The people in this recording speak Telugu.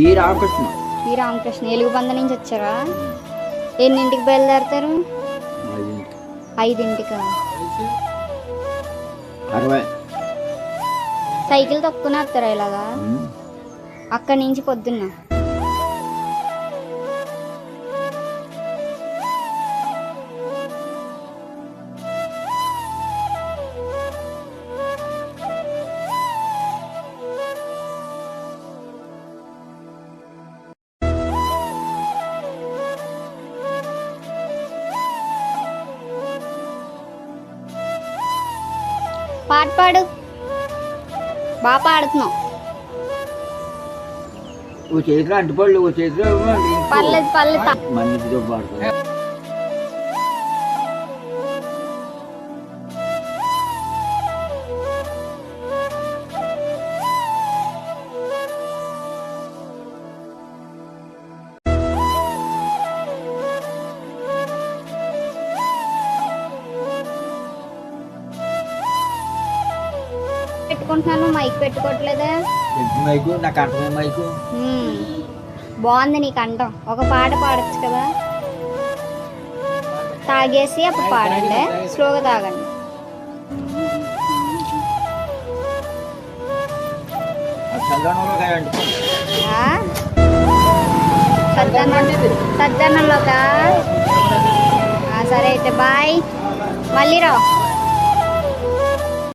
ఈ రామకృష్ణ. ఈ రామకృష్ణ ఎలుగుబంద నుంచి వచ్చారా ఎన్నింటికి బయలుదేరతారు? ఐదింటి. ఐదింటికా? అరవై. సైకిల్ తొక్కునే వస్తారా ఇలాగా. అక్కడి నుంచి పొద్దున్న? పాట పాడు. బాగా పాడుతున్నావు ఓ చేతిలో అంటుపళ్ళు ఓ చేతిలో ఏమో ఇంకో పర్లేదు పర్లేదు పెట్టుకుంటున్నాను మైక్ పెట్టుకోవట్లేదా? మైకు నాకు అర్థమే మైకు. బాగుంది నీకు అంటాం ఒక పాట పాడొచ్చు కదా? తాగేసి అప్పుడు పాడండి. స్లోగా తాగండి. ఆ, సరే అయితే బాయ్. మళ్ళీ రా.